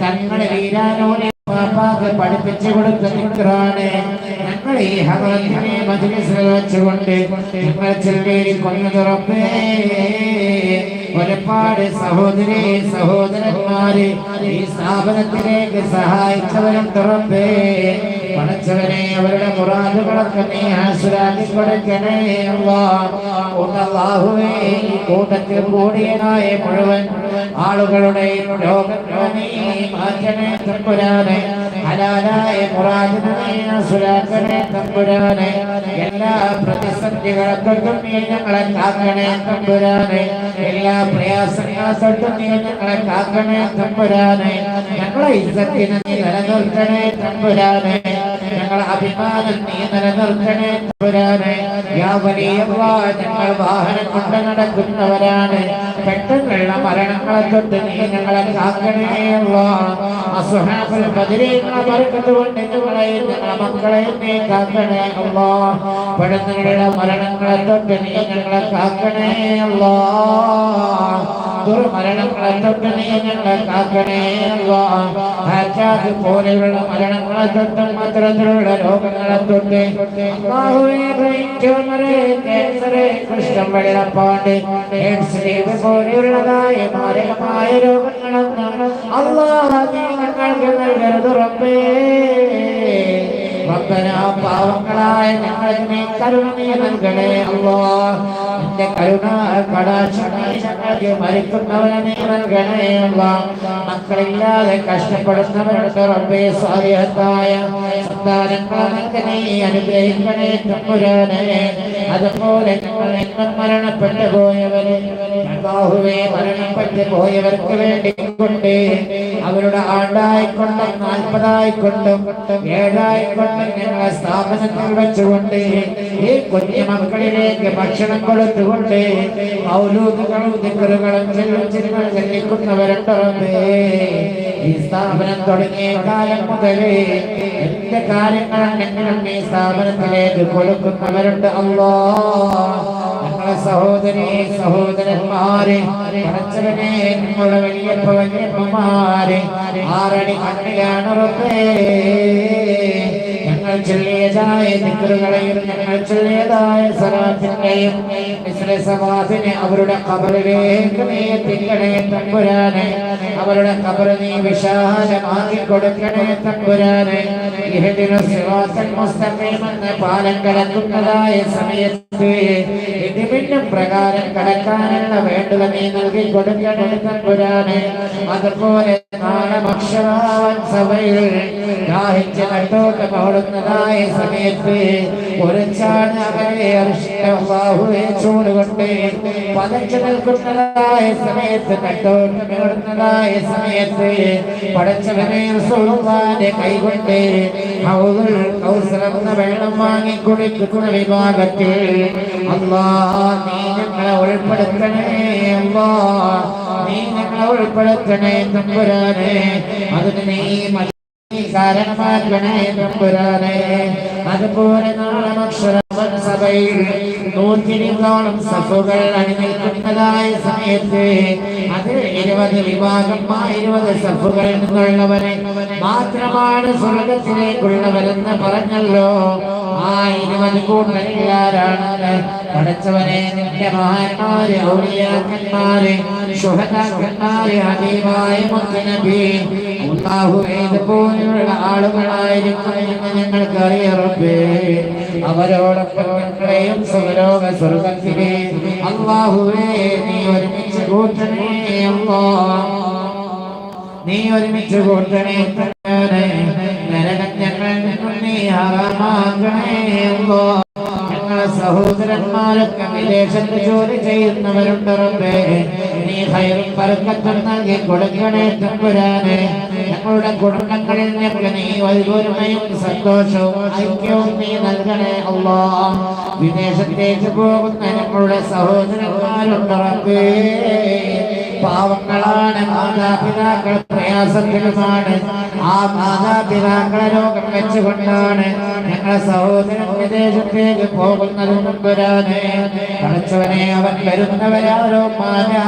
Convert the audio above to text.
തങ്ങളെ വീരാനോനെ പാപ്പാക്ക് പഠിപ്പിച്ചു കൊടുത്ത നിക്കറാണ് ഞങ്ങൾ ഈ ഹവാനെ മജ്ലിസിൽ വെച്ചുകൊണ്ട് നിങ്ങൾ ചെല്ലേരി കൊന്നു തുറപ്പേ ഒരുപാട് സഹോദരി സഹോദരന്മാര് ഈ സ്ഥാപനത്തിലേക്ക് സഹായിച്ചവരും തുറപ്പേ. പണച്ചവനെ അവരുടെ മുറാദുകളൊക്കെ നീ ഹാസുരാക്കി കൊടുക്കണേ അള്ളാഹുവേ കൂട്ടത്തിൽ കൂടിയതായ മുഴുവൻ ആളുകളുടെയും രോഗങ്ങളെ നീ മാറ്റണേ ഹലാലായ തമ്പുരാനെ എല്ലാ പ്രതിസന്ധികൾക്കും നീ ഞങ്ങളെ കാക്കണേ തമ്പുരാനെ എല്ലാ പ്രയാസങ്ങൾക്കും നീ ഞങ്ങളെ കാക്കണേ തമ്പുരാനെ ഞങ്ങളെ ഇസ്സത്തിനെ നീ നിലനിർത്തണേ തമ്പുരാനെ ഞങ്ങളെ അഭിമാനം നീ നിലനിർത്തണേ തമ്പുരാനെ യാ വലിയല്ലാ ഞങ്ങൾ വാഹനം കൊണ്ട് നടക്കുന്നവരാണ് പെട്ടെന്നുള്ള മരണങ്ങളെ തൊട്ട് നീ ഞങ്ങളെ കാക്കണേ അസുഹാബുൽ ബദരീങ്ങളെ ബർക്കത്ത് കൊണ്ട് ഞങ്ങളെയും ഞങ്ങളെ മക്കളെയും നീ കാക്കണേ അല്ലാ പെട്ടെന്നുള്ള മരണങ്ങളെ തൊട്ട് നീ ഞങ്ങളെ കാക്കണേ അല്ലാ ദുർമരണങ്ങളെ തൊട്ട് നീ ഞങ്ങളെ കാക്കണേ അല്ലാ പോലെയുള്ള മരണങ്ങളെ തൊട്ടും അത്തരത്തിലുള്ള രോഗങ്ങളെ തൊട്ട് കുഷ്ഠം വെള്ളപ്പാണ്ട് പോലെയുള്ളതായ മാരകമായ രോഗങ്ങളൊന്നും ഞങ്ങൾക്ക് നൽകരുത് റബ്ബേ. റബ്ബന പാവങ്ങളായ ഞങ്ങളെ കരുണ നൽകണേ അല്ലാ നിന്റെ കരുണ കടാക്ഷണേ മരിക്കുന്നവനെ നൽകണേ മക്കളില്ലാതെ കഷ്ടപ്പെടുന്നവരുടെ റബ്ബേ സ്വാധീനത്തായ സന്താനങ്ങളെ നീ അനുഗ്രഹിക്കണേ തമ്പുരാനെ. അതുപോലെ ഞങ്ങൾ മരണപ്പെട്ടു പോയവരെ അല്ലാഹുവേ മരണപ്പെട്ടു പോയവർക്ക് വേണ്ടി കൊണ്ട് അവരുടെ ആണ്ടായിക്കൊണ്ടും നാൽപ്പതായിക്കൊണ്ടും ഏഴായിക്കൊണ്ടും ഞങ്ങളെ സ്ഥാപനത്തിൽ വെച്ചുകൊണ്ട് ഈ കുഞ്ഞു മക്കളിലേക്ക് ഭക്ഷണം കൊടുത്തുകൊണ്ട് മൗലൂദുകളും ദിക്കറുകളും ചെല്ലുചിരികൾ ചെല്ലിക്കുന്നവരുണ്ടേ ഈ സ്ഥാപനം തുടങ്ങിയ കാലം മുതലേ എന്റെ കാര്യങ്ങളുണ്ടെങ്കിലും ഈ സ്ഥാപനത്തിലേക്ക് കൊടുക്കുന്നവരുണ്ട് അല്ലോ സഹോദരി സഹോദരന്മാരെ പടച്ചവനെ നിങ്ങളുടെ വലിയപ്പ വലിയപ്പമാരെ ആറടി കണ്ണിലാണ് ഞങ്ങൾ ചൊല്ലിയതായ നിക്കറുകളെയും ഞങ്ങൾ ചൊല്ലിയതായ സലാത്തിന്റെയും സവാദിനെ അവരുടെ കബറിലേക്ക് നീ എത്തിക്കണേ തമ്പുരാനെ. അവരുടെ കബറ് നീ വിശാലമാക്കി കൊടുക്കണേ തമ്പുരാനെ. ഇഹദിനു സിറാത്തൽ മുസ്തഖീം എന്ന പാലം കടക്കുന്നതായ സമയത്ത് ഇതിമിന്നും പ്രകാരം കടക്കാനുള്ള വേണ്ടത് നീ നൽകി കൊടുക്കണേ തമ്പുരാനെ. അതുപോലെ നാളെ ഭക്ഷണാവൻ സഭയിൽ ദാഹിച്ച് നട്ടോട്ട് ഓടുന്നതായ സമയത്ത് ഒരച്ചാണ് ചാണ് അവരെ അർഷിയാഹുവെ ചൂടുകൊണ്ട് പതച്ചു നിൽക്കുന്നതായ സമയത്ത് നട്ടോട്ട് ഓടുന്നതായ സമയത്ത് പടച്ചവനെ സുൽത്താന്റെ കൈകൊണ്ട് ഹൗദുൽ കൗസർ എന്ന വെള്ളം വാങ്ങി കുടിക്കുന്ന വിഭാഗത്തിൽ അല്ലാ നീ ഞങ്ങളെ ഉൾപ്പെടുത്തണേ അല്ലാ നീ ഞങ്ങളെ ഉൾപ്പെടുത്തണേ തമ്പുരാനെ. അതിന് നീ കാരണമാക്കണേ തമ്പുരാനെ അതുപോലെ നാളെ അക്ഷരവൻ സഭയിൽ നൂറ്റിരുന്നോളം സഫുകൾ അണിനിൽക്കുന്നതായ സമയത്ത് അത് ഇരുപത് വിഭാഗം ഇരുപത് സഫുകൾ നിന്നുള്ളവരെ മാത്രമാണ് സ്വർഗത്തിലേക്കുള്ളവരെന്ന് പറഞ്ഞല്ലോ. ആ ഇരുപത് കൂട്ടരാരാണ് പഠിച്ചവരെ നിന്റെ മഹാന്മാര് ഔലിയാക്കന്മാര് ശുഹതാക്കന്മാര് അതീവായ മുത്തനബി അല്ലാഹു ഇതുപോലുള്ള ആളുകളായിരിക്കും ഞങ്ങൾക്ക് അറിയറബേ അവരോടൊപ്പം ഞങ്ങളെയും സുഖലോക സ്വർഗത്തിലെ അള്ളാഹുവേ നീ ഒരുമിച്ച് കൂട്ടണേ അല്ലാ നീ ഒരുമിച്ച് കൂട്ടണേ. നരകം നിന്നും നീ ഹറാമാക്കണേ അല്ലാ. ഞങ്ങളെ സഹോദരന്മാരൊക്കെ വിദേശത്ത് ജോലി ചെയ്യുന്നവരുണ്ട് റബ്ബേ നീ പരക്കത്തർ നൽകി കൊടുക്കണേ തമ്പുരാനെ. ഞങ്ങളുടെ കുടുംബങ്ങളിൽ ഞങ്ങൾ നീ ഒരുമയും സന്തോഷവും നീ നൽകണേ അല്ലോ വിദേശത്തേക്ക് പോകുന്ന ഞങ്ങളുടെ സഹോദരന്മാരുണ്ട് പാവങ്ങളാണ് മാതാപിതാക്കൾ പ്രയാസത്തിലുമാണ്. ആ മാതാപിതാക്കളെ രോഗം വെച്ചുകൊണ്ടാണ് ഞങ്ങളെ സഹോദരൻ വിദേശത്തേക്ക് പോകുന്നത് വരാതെ പഠിച്ചവനെ അവൻ വരുന്നവരാരോ മാതാ